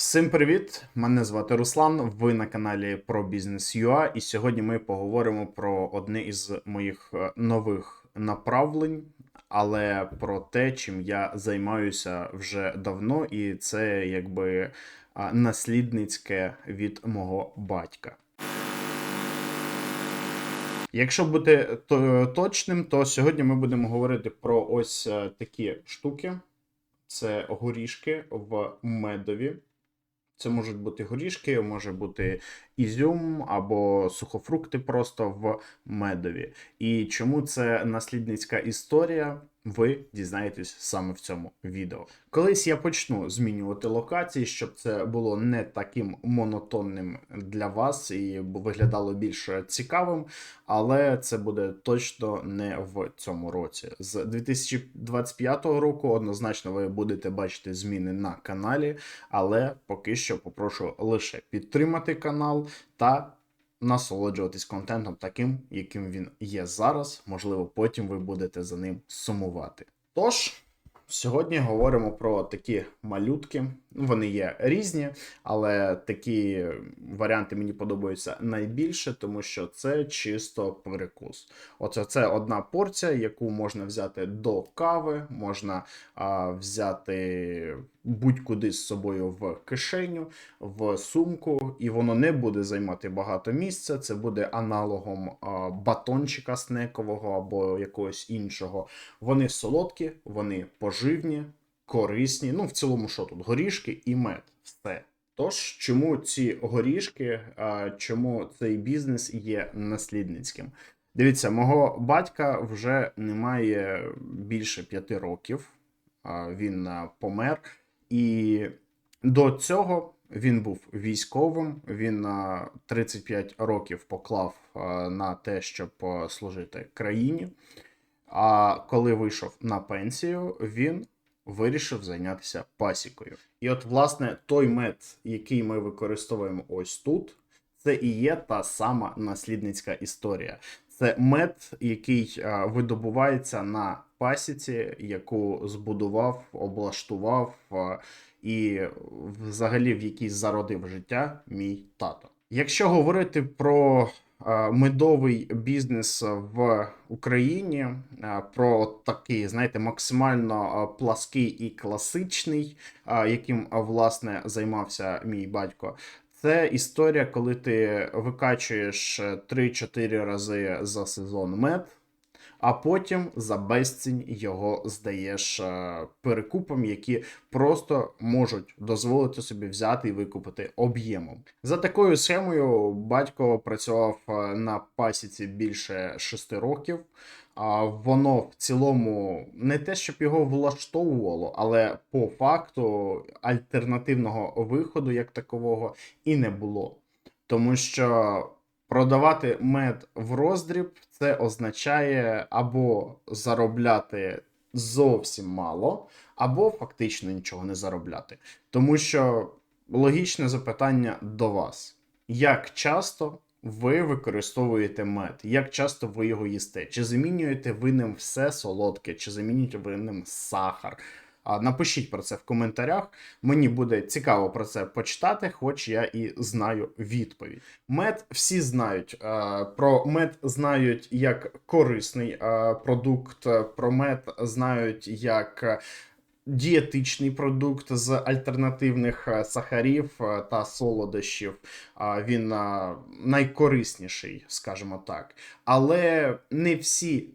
Всім привіт! Мене звати Руслан. Ви на каналі про бізнес UA, і сьогодні ми поговоримо про одне із моїх е, нових направлень, але про те, чим я займаюся вже давно, і це якби наслідницьке від мого батька. Якщо бути точним, то сьогодні ми будемо говорити про ось е, такі штуки. Це горішки в медові. Це можуть бути горішки, може бути ізюм або сухофрукти просто в медові. І чому це наслідницька історія? Ви дізнаєтесь саме в цьому відео. Колись я почну змінювати локації, щоб це було не таким монотонним для вас і виглядало більш цікавим, але це буде точно не в цьому році. З 2025 року однозначно ви будете бачити зміни на каналі, але поки що попрошу лише підтримати канал та насолоджуватись контентом таким, яким він є зараз. Можливо, потім ви будете за ним сумувати. Тож. Сьогодні говоримо про такі малютки. Ну, Вони є різні, але такі варіанти мені подобаються найбільше, тому що це чисто перекус. Оце це одна порція, яку можна взяти до кави, можна а, взяти будь-куди з собою в кишеню, в сумку, і воно не буде займати багато місця. Це буде аналогом а, батончика снекового або якогось іншого. Вони солодкі, вони поживні, корисні. Ну, в цілому, що тут? Горішки і мед. Все. Тож, чому ці горішки, чому цей бізнес є наслідницьким? Дивіться, мого батька вже немає більше п'яти років. Він помер. І до цього він був військовим. Він а, 35 років поклав на те, щоб служити країні. А коли вийшов на пенсію, він вирішив зайнятися пасікою. І от, власне, той мед, який ми використовуємо ось тут, це і є та сама наслідницька історія. Це мед, який видобувається на пасіці, яку збудував, облаштував і взагалі в якій зародив життя мій тато. Якщо говорити про медовий бізнес в Україні, про такий, знаєте, максимально плаский і класичний, яким власне займався мій батько. Це історія, коли ти викачуєш е, 3-4 рази за сезон мед, а потім за безцінь його здаєш е, перекупам, які просто можуть дозволити собі взяти і викупити об'ємом. За такою схемою батько працював е, на пасіці більше 6 років. А воно в цілому не те, щоб його влаштовувало, але по факту альтернативного виходу як такового і не було. Тому що продавати мед в роздріб це означає або заробляти зовсім мало, або фактично нічого не заробляти. Тому що логічне запитання до вас: як часто ви використовуєте мед? Як часто ви його їсте? Чи замінюєте ви ним все солодке, чи замінюєте ви ним сахар? Напишіть про це в коментарях. Мені буде цікаво про це почитати, хоч я і знаю відповідь. Мед всі знають. Е, Про мед знають як корисний е, продукт, е, про мед знають як дієтичний продукт з альтернативних сахарів та солодощів. Він найкорисніший, скажімо так. Але не всі,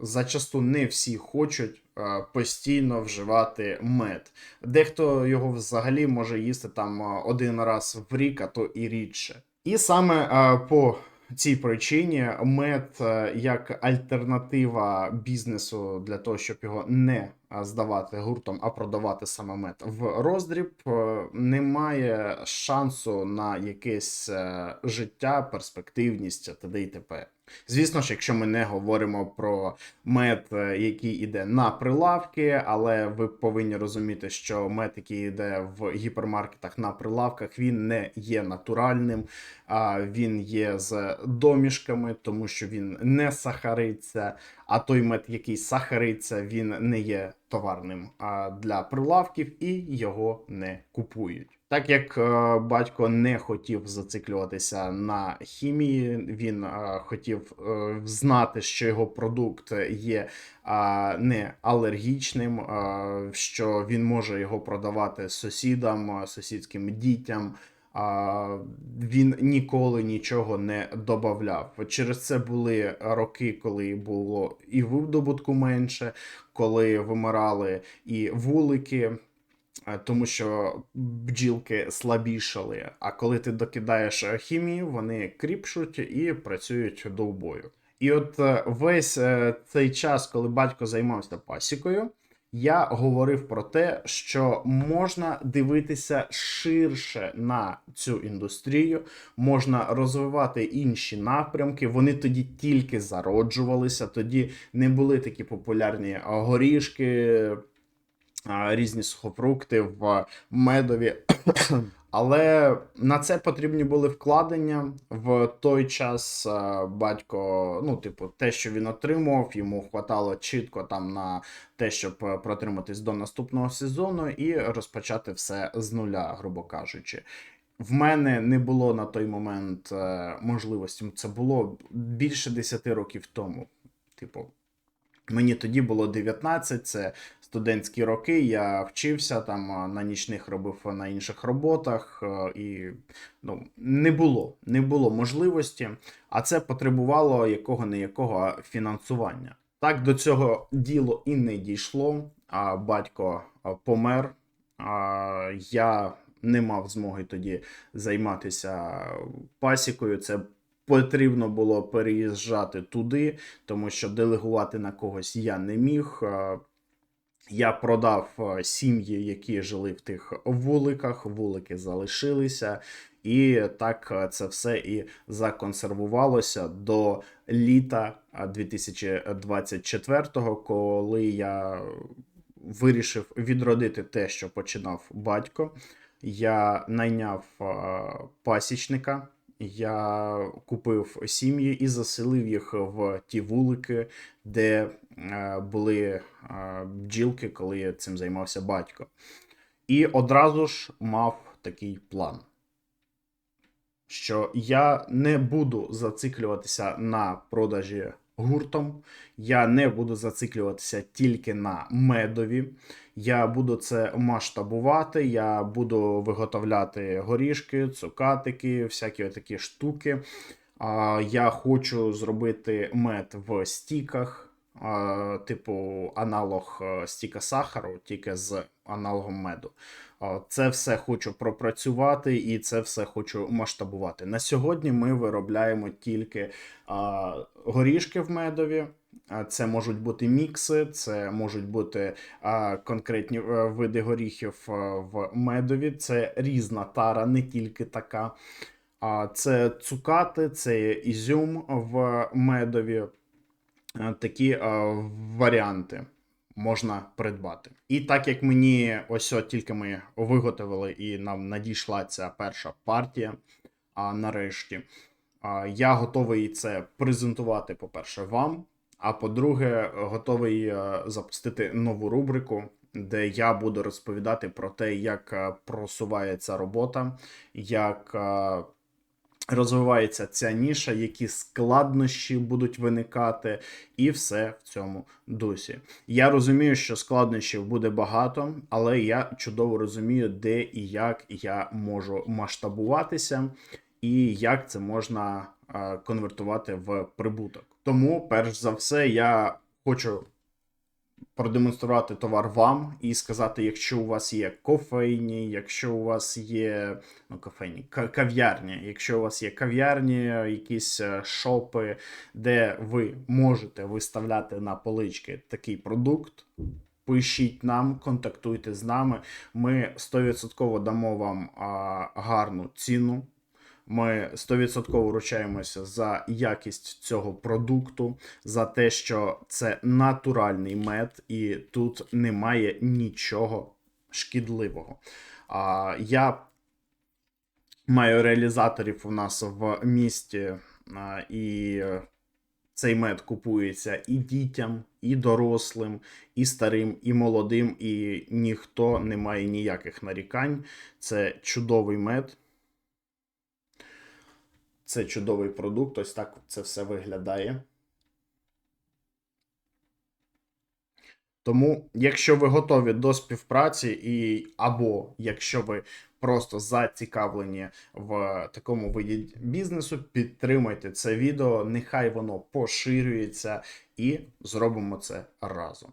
зачасту не всі хочуть постійно вживати мед. Дехто його взагалі може їсти там е, один раз в рік, а то і рідше. І саме е, по цій причині мед е, як альтернатива бізнесу для того, щоб його не е, здавати гуртом, а продавати саме мед в роздріб, е, немає шансу на якесь е, життя, перспективність т.д. і т.п. Звісно ж, якщо ми не говоримо про мед, е, який іде на прилавки, але ви повинні розуміти, що мед, який йде в гіпермаркетах на прилавках, він не є натуральним, а він є з домішками, тому що він не сахариться. А той мед, який сахариться, він не є товарним для прилавків і його не купують. Так як е, батько не хотів зациклюватися на хімії, він е, хотів е, знати, що його продукт є не алергічним, що він може його продавати сусідам, сусідським дітям. А, він ніколи нічого не додавав. Через це були роки, коли було і видобутку менше, коли вимирали і вулики. Е, Тому що бджілки слабішали. А коли ти докидаєш хімію, вони кріпшуть і працюють довбою. І от е, весь е, цей час, коли батько займався пасікою, я говорив про те, що можна дивитися ширше на цю індустрію, можна розвивати інші напрямки. Вони тоді тільки зароджувалися, тоді не були такі популярні горішки, різні сухофрукти в медові. Але на це потрібні були вкладення в той час. е, Батько, ну, типу, те, що він отримував, йому хватало чітко там на те, щоб е, протриматись до наступного сезону і розпочати все з нуля, грубо кажучи. В мене не було на той момент е, можливості. Це було більше 10 років тому. Типу, Мені тоді було 19, це студентські роки. Я вчився там на нічних робив на інших роботах, і ну, не було, не було можливості, а це потребувало якого не якого фінансування. Так до цього діло і не дійшло. А батько помер. А, я не мав змоги тоді займатися пасікою. Це потрібно було переїжджати туди, тому що делегувати на когось я не міг. Е, Я продав е, сім'ї, які жили в тих вуликах, вулики залишилися, і так е, це все і законсервувалося до літа е, 2024-го, коли я вирішив відродити те, що починав батько. Я найняв е, пасічника. Я купив сім'ї і заселив їх в ті вулики, де е, були е, бджілки, коли цим займався батько. І одразу ж мав такий план, що я не буду зациклюватися на продажі гуртом, я не буду зациклюватися тільки на медові. Я буду це масштабувати, я буду виготовляти горішки, цукатики, всякі такі штуки. Я хочу зробити мед в стіках, типу аналог е, стіка сахару, тільки з аналогом меду. Це все хочу пропрацювати і це все хочу масштабувати. На сьогодні ми виробляємо тільки горішки в медові. Це можуть бути мікси, це можуть бути конкретні е, види горіхів е, в медові. Це різна тара, не тільки така. Це цукати, це ізюм в медові. Е, Такі варіанти можна придбати. І так як мені ось от тільки ми виготовили і нам надійшла ця перша партія, а нарешті, я готовий це презентувати, по-перше, вам. А по-друге, готовий е, запустити нову рубрику, де я буду розповідати про те, як е, просувається робота, як е, розвивається ця ніша, які складнощі будуть виникати, і все в цьому дусі. Я розумію, що складнощів буде багато, але я чудово розумію, де і як я можу масштабуватися, і як це можна конвертувати в прибуток. Тому, перш за все, я хочу продемонструвати товар вам і сказати, якщо у вас є кофейні, якщо у вас є ну, кофейні, кав'ярні, якщо у вас є кав'ярні, якісь е, шопи, де ви можете виставляти на полички такий продукт. Пишіть нам, контактуйте з нами. Ми 100% дамо вам а, гарну ціну. Ми 100% ручаємося за якість цього продукту, за те, що це натуральний мед, і тут немає нічого шкідливого. А, я маю реалізаторів у нас в місті, і Цей мед купується і дітям, і дорослим, і старим, і молодим, і ніхто не має ніяких нарікань. Це чудовий мед. Це чудовий продукт. Ось так це все виглядає. Тому, якщо ви готові до співпраці, і або якщо ви просто зацікавлені в такому виді бізнесу, підтримайте це відео, нехай воно поширюється і зробимо це разом.